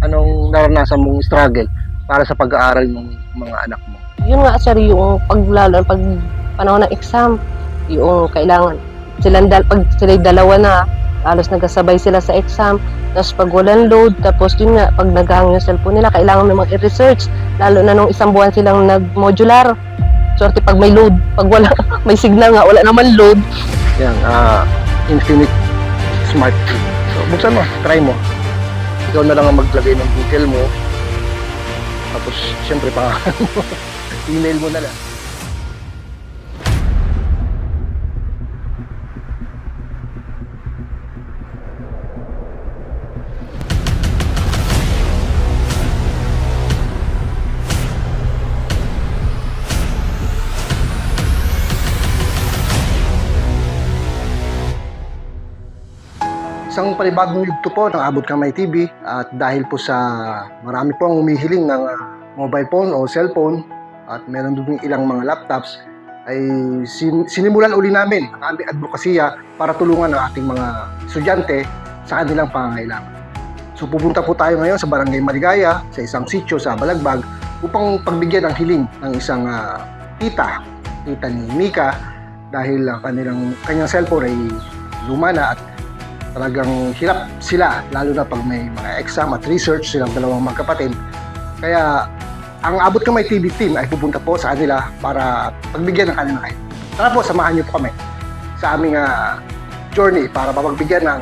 Anong naranasan mong struggle para sa pag-aaral ng mga anak mo? Yun nga sir, yung paglalo, pag panahon ng exam, yung kailangan silang dal, pag sila dalawa na, halos nagkasabay sila sa exam, tapos pag walang load, tapos yun nga, pag naghang yung cellphone nila, kailangan may mag-research, lalo na nung isang buwan silang nag-modular. Swerte pag may load, pag wala, may signal nga, wala naman load, Yan, ah, Infinite Smart. So, buksan mo, try mo. Ikaw na lang ang maglagay ng Google mo. Tapos, syempre, pangalan mo. Email mo na lang. Isang panibagong yugto po ng Abot Kamay TV at dahil po sa marami po ang humihiling ng ah, mobile phone o cellphone at meron din ilang mga laptops ay sin- sinimulan uli namin ang aming advokasya para tulungan ang ating mga estudyante sa kanilang pangangailangan. So pupunta po tayo ngayon sa Barangay Maligaya sa isang sitio sa Balagbag upang pagbigyan ng hiling ng isang ah, tita, tita ni Mika dahil ang kanilang kanyang cellphone ay luma na at talagang hirap sila lalo na pag may mga exam at research silang dalawang magkapatid kaya ang Abot Kamay TV team ay pupunta po sa kanila para pagbigyan ng kanilang kahit. Tara po, samahan niyo po kami sa aming ah, journey para mapagbigyan ng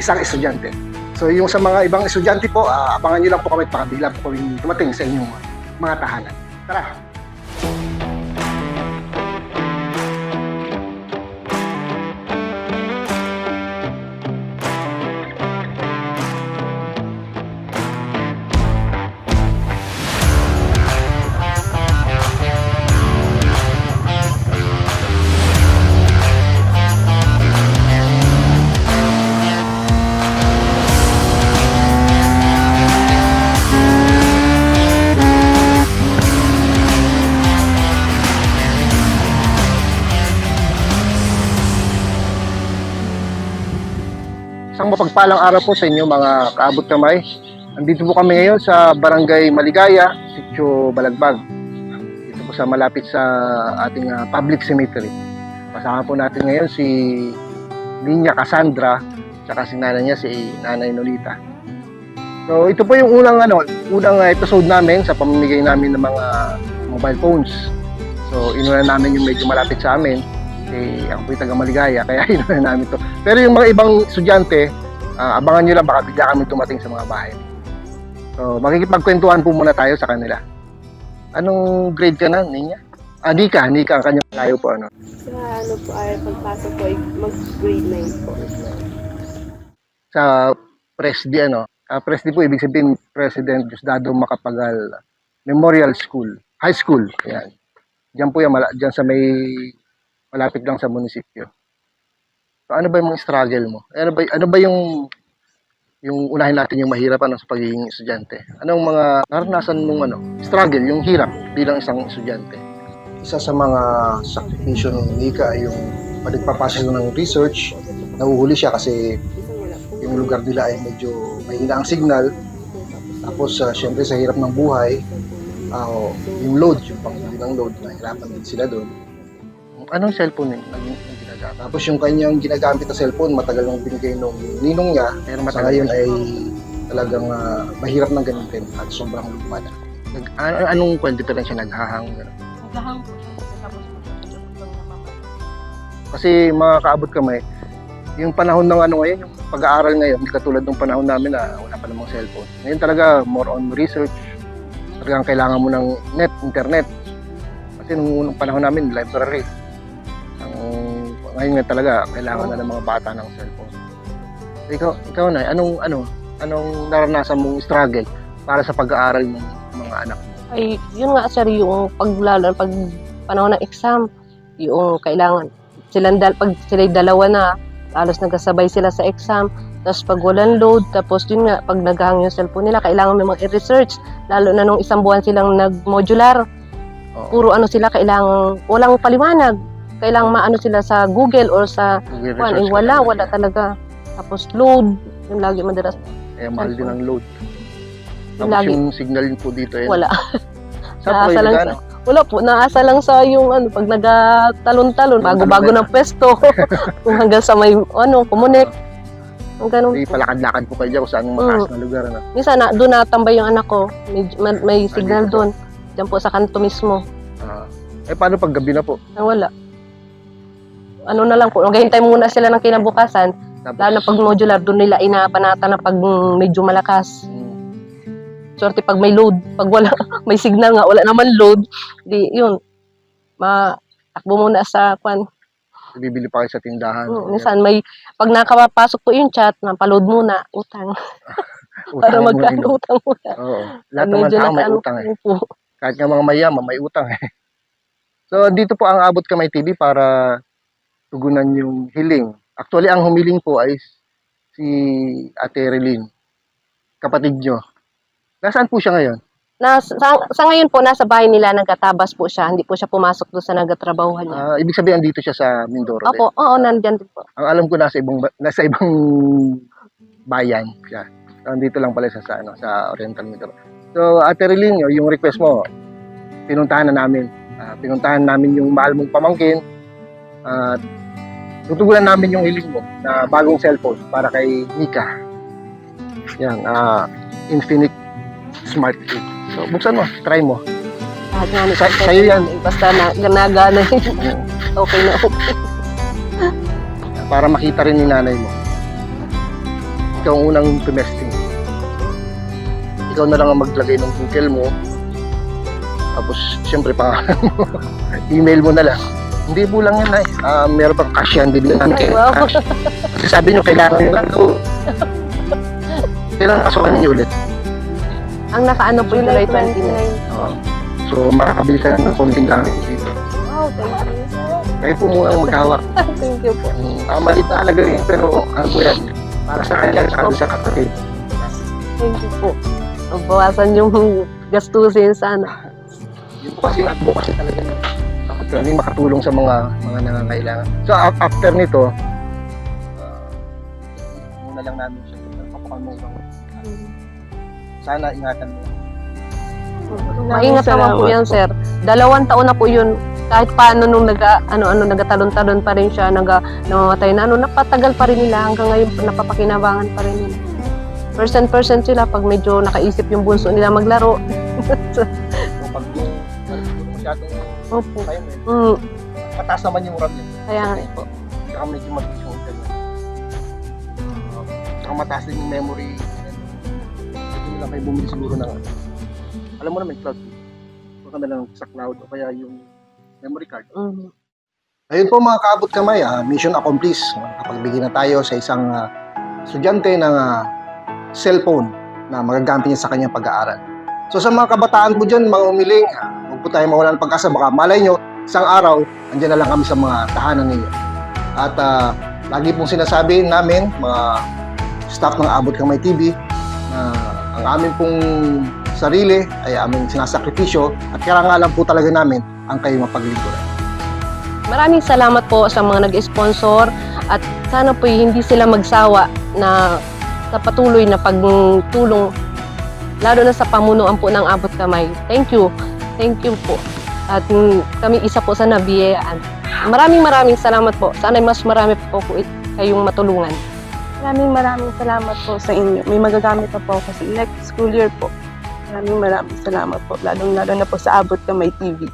isang estudyante. So yung sa mga ibang estudyante po, ah, abangan niyo lang po kami at baka po kami dumating sa inyong mga tahanan. Tara! Isang mapagpalang araw po sa inyo mga kaabot kamay. Andito po kami ngayon sa Barangay Maligaya, Sitio Balagbag. Dito po sa malapit sa ating ah, public cemetery. Kasama po natin ngayon si Linya Cassandra saka si nanay niya si Nanay Nolita. So ito po yung unang ano, unang ah, episode namin sa pamimigay namin ng mga mobile phones. So inuna namin yung medyo malapit sa amin. Eh, ako po taga Maligaya, kaya inuna namin to. Pero yung mga ibang estudyante, ah, abangan nyo lang baka bigla kami tumating sa mga bahay. So, makikipagkwentuhan po muna tayo sa kanila. Anong grade ka na, Ninya? Ah, Nika, Nika, ang kanyang layo po, ano? Sa ano po ay pagpasok po mag-grade 9 po. Sa Presdi, ano? Ah, Presdi po, ibig sabihin, President Diosdado Macapagal Memorial School, High School, yan. Diyan po yan, diyan sa may, malapit lang sa munisipyo. So, ano ba yung struggle mo? Ano ba, ano ba yung yung unahin natin yung mahirap ano, sa pagiging estudyante. Anong mga naranasan mong ano, struggle, yung hirap bilang isang estudyante? Isa sa mga sakripisyo ng Nika ay yung pagpapasa ng research. Nahuhuli siya kasi yung lugar nila ay medyo mahina ang signal. Tapos, uh, syempre, sa hirap ng buhay, ah, yung load, yung pangbili ng load, nahirapan din sila doon. Anong cellphone yung naging yung ginagamit? Tapos yung kanyang ginagamit na cellphone, matagal nang binigay nung ninong niya. Pero sa ngayon ay talagang ah, mahirap nang gamitin at sobrang luma na. Nag, an- anong kwento lang siya naghahang? Naghahang po siya tapos. Kasi mga kaabot kamay, yung panahon ng ano ngayon, yung pag-aaral ngayon, hindi katulad ng panahon namin na wala pa namang cellphone. Ngayon talaga, more on research. Talagang kailangan mo ng net, internet. Kasi nung unang panahon namin, library. Ngayon nga talaga, kailangan na ng mga bata ng cellphone. So, ikaw, ikaw na, anong, ano, anong naranasan mong struggle para sa pag-aaral ng mga anak mo? Ay, yun nga sir, yung paglalo, pag panahon ng exam, yung kailangan silang dal, pag sila dalawa na, halos nagkasabay sila sa exam, tapos pag walang load, tapos yun nga, pag naghang yung cellphone nila, kailangan may mag-research, lalo na nung isang buwan silang nag-modular, Oo. puro ano sila, kailangan, walang paliwanag, kailangan maano sila sa Google or sa, Mag-research kuwan, eh, wala, wala talaga. Tapos load, yung lagi madalas Kaya mahal din ang load. Tapos Lagi. yung signal po dito eh. Wala. Po Naasa lang nagano? Wala po, naasa lang sa yung ano, pag nagatalon-talon, bago-bago ng pwesto. Hanggang sa may, ano, kumunik. Ang ganun po. palakad-lakad po kayo dyan kung saan yung mataas na lugar. Ano? Minsan, na, doon natambay yung anak ko. May, may, may signal doon. Diyan po sa kanto mismo. Ah. eh paano pag gabi na po? Na wala. Ano na lang po, maghihintay muna sila ng kinabukasan. Tapos, Lalo na pag modular, doon nila inapanata na pag medyo malakas. mm, Swerte pag may load. Pag wala, may signal nga, wala naman load. Di, yun. Ma, takbo muna sa, kwan. bibili pa kayo sa tindahan. Mm, minsan may, pag nakapasok po yung chat, napaload muna, utang. Utang para muna. utang muna. Oo. Lahat naman tao may utang eh. po. Kahit nga mga mayaman, may utang eh. So, dito po ang Abot Kamay TV para tugunan yung hiling. Actually, ang humiling po ay si Ate Relin. Kapatid nyo. Nasaan po siya ngayon? Nas, sa, sa ngayon po, nasa bahay nila, nagkatabas po siya. Hindi po siya pumasok doon sa nagatrabahuhan niya. Ah, ibig sabihin, dito siya sa Mindoro. Opo, oo, nandyan din po. Ang alam ko nasa ibang ba- nasa ibang bayan siya. Nandito lang pala siya sa ano sa Oriental Mindoro. So Ate Relin, yung request mo, pinuntahan na namin. Ah, pinuntahan namin yung mahal mong pamangkin at tutugunan namin yung hiling mo na bagong cellphone para kay Nika. Yan, ah Infinix Smart 8. So buksan mo, try mo. Nga ni Sa- sa'yo yan. Basta na, ganagana yun. okay na okay. para makita rin ni nanay mo. Ikaw ang unang tumesting. Ikaw na lang ang maglagay ng Google mo. Tapos, siyempre, pangalan mo. Email mo na lang. Hindi po lang yan, ay. Ah, meron pang cash yan, bibigyan Ay, kayo. wow. Cash. Kasi sabi nyo, kailangan nyo lang ito. Kailangan kasukan niyo ulit. Ang nakaano po yung July 29. Oo. so, makakabili ka ng konting gamit dito. Oh, thank you. Kayo po muna ang maghawak. thank you po. Ah, maliit na alaga yun, pero ano po yan? Para sa kanya, sabi sa kapatid. Thank you po. Magbawasan yung gastusin sana. Yun po kasi advocacy talaga yun. Pwedeng makatulong sa mga mga nangangailangan. So af- after nito, uh, muna lang namin siya. Papakan mo lang. Sana ingatan mo. Maingat naman po yan, sir. Dalawang taon na po yun. Kahit paano nung naga, ano, ano, nagatalon-talon pa rin siya, naga, namamatay na, ano, napatagal pa rin nila. Hanggang ngayon, napapakinabangan pa rin nila. Percent percent sila pag medyo nakaisip yung bunso nila maglaro. So pag masyadong Opo. kayo, eh, Mm, mataas naman yung RAM niya. kaya nga po. Saka medyo mabilis yung internet. Uh, Saka mataas din yung memory. Hindi nila kayo bumili siguro ng alam mo naman cloud. Baka na lang sa cloud o kaya yung memory card. Mm. Ayun po mga kaabot kamay, ah, mission accomplished. Nakapagbigay na tayo sa isang ah, estudyante ng ah, cellphone na magagamit niya sa kanyang pag-aaral. So sa mga kabataan po dyan, mga umiling, ah, po tayo mawala ng pag-asa. Baka malay nyo, isang araw, andyan na lang kami sa mga tahanan ninyo. At ah, lagi pong sinasabi namin, mga staff ng Abot Kamay TV, na ang amin pong sarili ay aming sinasakripisyo at karangalan po talaga namin ang kayo mapaglingkuran. Maraming salamat po sa mga nag-sponsor at sana po hindi sila magsawa na sa patuloy na pagtulong lalo na sa pamunuan po ng abot kamay. Thank you. Thank you po. At kami isa po sa nabiyayaan. Maraming maraming salamat po. Sana mas marami po po kayong matulungan. Maraming maraming salamat po sa inyo. May magagamit na po ako sa next school year po. Maraming maraming salamat po. Lalong lalo na po sa Abot Kamay TV.